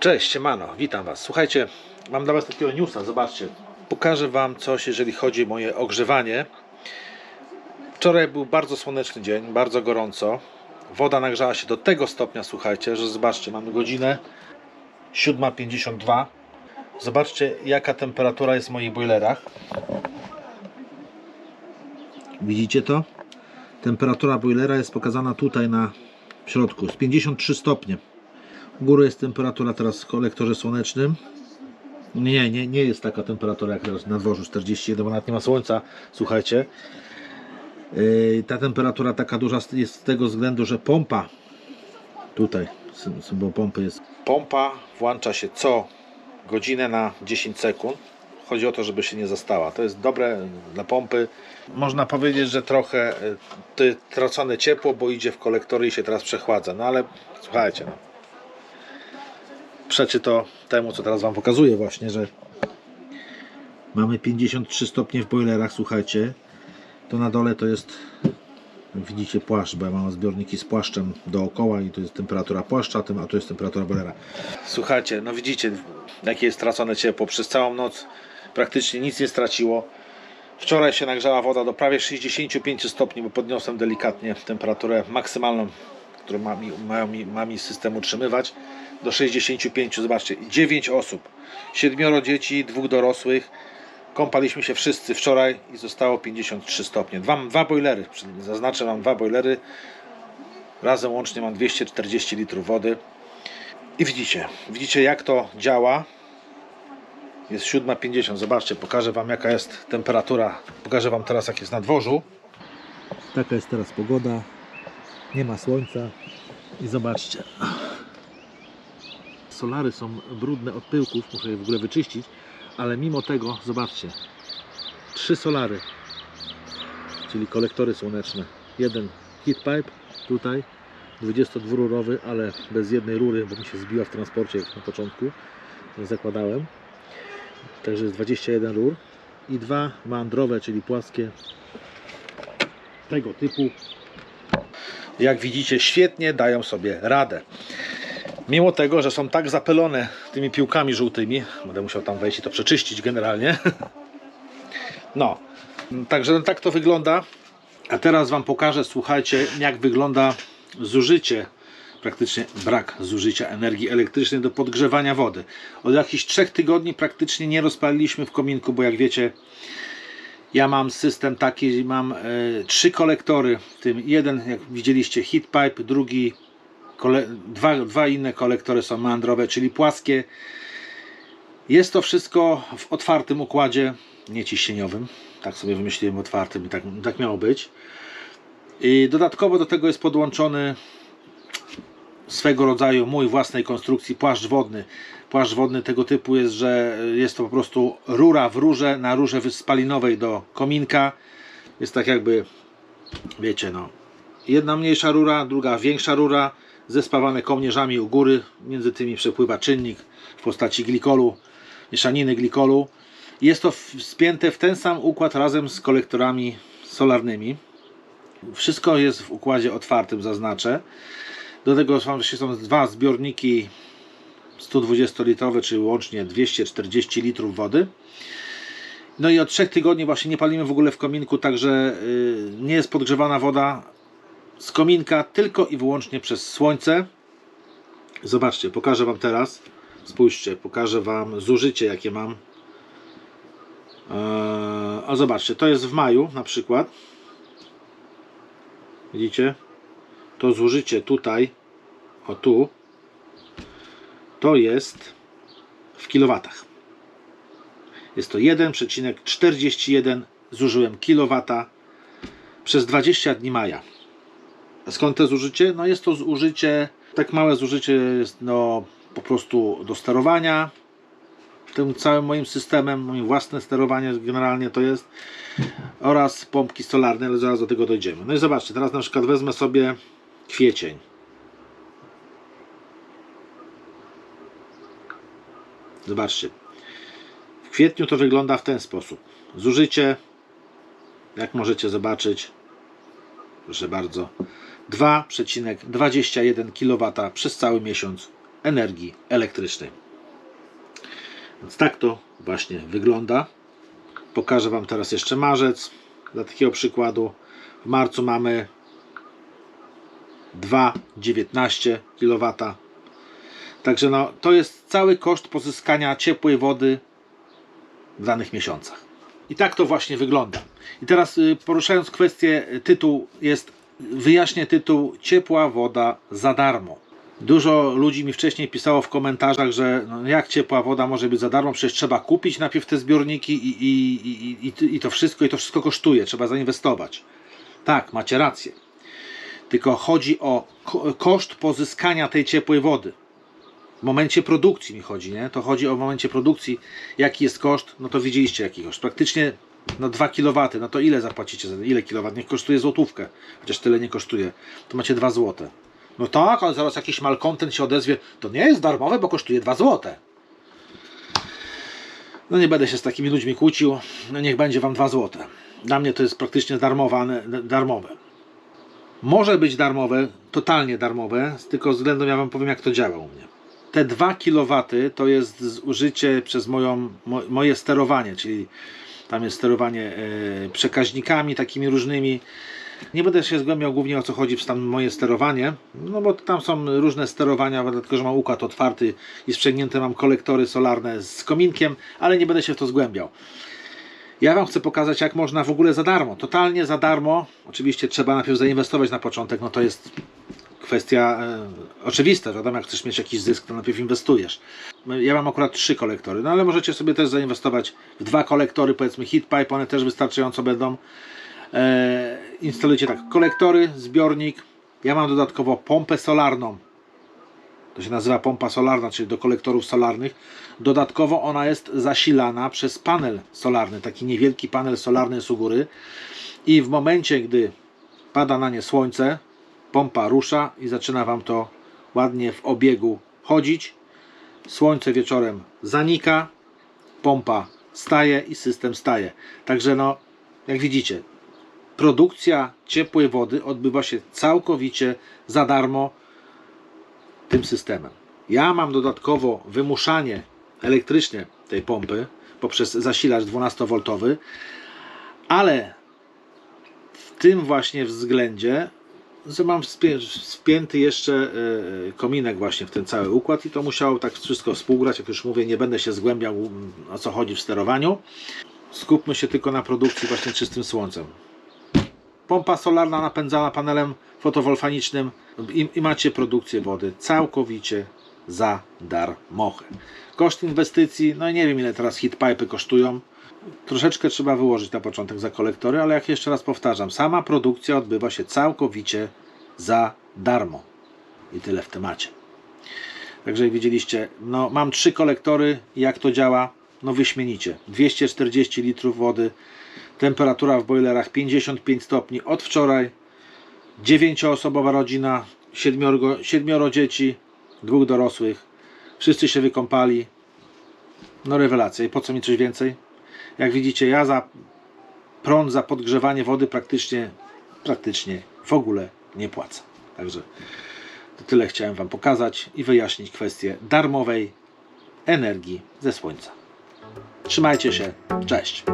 Cześć, siemano, witam Was. Słuchajcie, mam dla Was takiego newsa, zobaczcie. Pokażę Wam coś, jeżeli chodzi o moje ogrzewanie. Wczoraj był bardzo słoneczny dzień, bardzo gorąco. Woda nagrzała się do tego stopnia, słuchajcie, że zobaczcie, mamy godzinę 7.52. Zobaczcie, jaka temperatura jest w moich boilerach. Widzicie to? Temperatura boilera jest pokazana tutaj na środku, z 53 stopnie. U jest temperatura teraz w kolektorze słonecznym. Nie, nie, nie jest taka temperatura jak teraz na dworzu 41, bo nawet nie ma słońca. Słuchajcie. Yy, ta temperatura taka duża jest z tego względu, że pompa tutaj, sym- symbol pompy jest. Pompa włącza się co godzinę na 10 sekund. Chodzi o to, żeby się nie zastała. To jest dobre dla pompy. Można powiedzieć, że trochę y, tracone ciepło, bo idzie w kolektory i się teraz przechładza. No ale słuchajcie, no, przeczy to temu, co teraz Wam pokazuję właśnie, że mamy 53 stopnie w boilerach, słuchajcie. To na dole to jest, widzicie, płaszcz, bo ja mam zbiorniki z płaszczem dookoła i to jest temperatura płaszcza, a to jest temperatura boilera. Słuchajcie, no widzicie, jakie jest stracone ciepło. Przez całą noc praktycznie nic nie straciło. Wczoraj się nagrzała woda do prawie 65 stopni, bo podniosłem delikatnie temperaturę maksymalną, którą ma mi, mi, ma mi system utrzymywać, do 65. Zobaczcie, 9 osób, 7 dzieci, dwóch dorosłych. Kąpaliśmy się wszyscy wczoraj i zostało 53 stopnie. Dwa, dwa boilery, zaznaczę Wam dwa boilery. Razem łącznie mam 240 litrów wody. I widzicie, widzicie jak to działa. Jest 7.50. Zobaczcie, pokażę Wam jaka jest temperatura. Pokażę Wam teraz jak jest na dworzu. Taka jest teraz pogoda. Nie ma słońca. I zobaczcie. Solary są brudne od pyłków. Muszę je w ogóle wyczyścić. Ale mimo tego, zobaczcie. Trzy solary. Czyli kolektory słoneczne. Jeden heat pipe tutaj. 22-rurowy, ale bez jednej rury, bo mi się zbiła w transporcie na początku. Zakładałem. Także jest 21 rur i dwa meandrowe, czyli płaskie tego typu. Jak widzicie, świetnie dają sobie radę. Mimo tego, że są tak zapylone tymi piłkami żółtymi, będę musiał tam wejść i to przeczyścić generalnie. No, także no, tak to wygląda. A teraz Wam pokażę, słuchajcie, jak wygląda zużycie praktycznie brak zużycia energii elektrycznej do podgrzewania wody. Od jakichś trzech tygodni praktycznie nie rozpaliliśmy w kominku, bo jak wiecie, ja mam system taki, mam e, trzy kolektory, w tym jeden, jak widzieliście, heat pipe, drugi, kole, dwa, dwa inne kolektory są meandrowe, czyli płaskie. Jest to wszystko w otwartym układzie, nie ciśnieniowym. Tak sobie wymyśliłem otwartym i tak, tak miało być. I dodatkowo do tego jest podłączony swego rodzaju mój własnej konstrukcji płaszcz wodny. Płaszcz wodny tego typu jest, że jest to po prostu rura w rurze na rurze spalinowej do kominka. Jest tak jakby, wiecie, no, jedna mniejsza rura, druga większa rura, zespawane kołnierzami u góry. Między tymi przepływa czynnik w postaci glikolu, mieszaniny glikolu. Jest to spięte w ten sam układ razem z kolektorami solarnymi. Wszystko jest w układzie otwartym, zaznaczę. Do tego są, są dwa zbiorniki 120-litrowe, czyli łącznie 240 litrów wody. No i od trzech tygodni właśnie nie palimy w ogóle w kominku, także y, nie jest podgrzewana woda z kominka tylko i wyłącznie przez słońce. Zobaczcie, pokażę Wam teraz. Spójrzcie, pokażę Wam zużycie, jakie mam. Eee, a zobaczcie, to jest w maju na przykład. Widzicie? to zużycie tutaj, o tu, to jest w kilowatach. Jest to 1,41 zużyłem kilowata przez 20 dni maja. Skąd to zużycie? No jest to zużycie, tak małe zużycie jest no po prostu do sterowania tym całym moim systemem, moim własne sterowanie generalnie to jest oraz pompki solarne, ale zaraz do tego dojdziemy. No i zobaczcie, teraz na przykład wezmę sobie kwiecień. Zobaczcie. W kwietniu to wygląda w ten sposób. Zużycie, jak możecie zobaczyć, proszę bardzo, 2,21 kW przez cały miesiąc energii elektrycznej. Więc tak to właśnie wygląda. Pokażę Wam teraz jeszcze marzec. Dla takiego przykładu w marcu mamy 2,19 kW. Także no, to jest cały koszt pozyskania ciepłej wody w danych miesiącach. I tak to właśnie wygląda. I teraz y, poruszając kwestię, y, tytuł jest, wyjaśnię tytuł Ciepła woda za darmo. Dużo ludzi mi wcześniej pisało w komentarzach, że no jak ciepła woda może być za darmo, przecież trzeba kupić najpierw te zbiorniki i, i, i, i, i to wszystko, i to wszystko kosztuje, trzeba zainwestować. Tak, macie rację. Tylko chodzi o ko- koszt pozyskania tej ciepłej wody. W momencie produkcji mi chodzi, nie? To chodzi o momencie produkcji, jaki jest koszt, no to widzieliście jaki koszt. Praktycznie no 2 kW, no to ile zapłacicie za ile kilowat? Niech kosztuje złotówkę, chociaż tyle nie kosztuje. To macie 2 złote. No tak, ale zaraz jakiś malkontent się odezwie, to nie jest darmowe, bo kosztuje 2 złote. No nie będę się z takimi ludźmi kłócił, no niech będzie wam 2 złote. Dla mnie to jest praktycznie darmowane, darmowe. Może być darmowe, totalnie darmowe, tylko względem ja wam powiem jak to działa u mnie. Te 2 kW to jest zużycie przez moją, mo, moje sterowanie, czyli tam jest sterowanie e, przekaźnikami takimi różnymi. Nie będę się zgłębiał głównie o co chodzi w tam moje sterowanie, no bo tam są różne sterowania, dlatego że mam układ otwarty i sprzęgnięte mam kolektory solarne z kominkiem, ale nie będę się w to zgłębiał. Ja Wam chcę pokazać, jak można w ogóle za darmo, totalnie za darmo. Oczywiście trzeba najpierw zainwestować na początek, no to jest kwestia e, oczywista. Wiadomo, jak chcesz mieć jakiś zysk, to najpierw inwestujesz. Ja mam akurat trzy kolektory, no ale możecie sobie też zainwestować w dwa kolektory, powiedzmy heat pipe, one też wystarczająco będą. E, instalujcie tak, kolektory, zbiornik. Ja mam dodatkowo pompę solarną. To się nazywa pompa solarna, czyli do kolektorów solarnych. Dodatkowo ona jest zasilana przez panel solarny, taki niewielki panel solarny jest u góry. I w momencie, gdy pada na nie słońce, pompa rusza i zaczyna Wam to ładnie w obiegu chodzić. Słońce wieczorem zanika, pompa staje i system staje. Także no, jak widzicie, produkcja ciepłej wody odbywa się całkowicie za darmo tym systemem. Ja mam dodatkowo wymuszanie elektrycznie tej pompy poprzez zasilacz 12V, ale w tym właśnie względzie że mam wspię- wpięty jeszcze e, kominek właśnie w ten cały układ i to musiało tak wszystko współgrać, jak już mówię, nie będę się zgłębiał o co chodzi w sterowaniu. Skupmy się tylko na produkcji właśnie czystym słońcem. Pompa solarna napędzana panelem fotowolfanicznym i, i macie produkcję wody całkowicie za darmo. Koszt inwestycji, no nie wiem ile teraz hit pipe kosztują. Troszeczkę trzeba wyłożyć na początek za kolektory, ale jak jeszcze raz powtarzam, sama produkcja odbywa się całkowicie za darmo. I tyle w temacie. Także jak widzieliście, no mam trzy kolektory, jak to działa, no wyśmienicie. 240 litrów wody, temperatura w boilerach 55 stopni od wczoraj, dziewięcioosobowa rodzina, siedmioro, siedmioro dzieci, dwóch dorosłych, wszyscy się wykąpali. No rewelacja. I po co mi coś więcej? Jak widzicie, ja za prąd, za podgrzewanie wody praktycznie, praktycznie w ogóle nie płacę. Także to tyle chciałem Wam pokazać i wyjaśnić kwestię darmowej energii ze słońca. Trzymajcie się, cześć.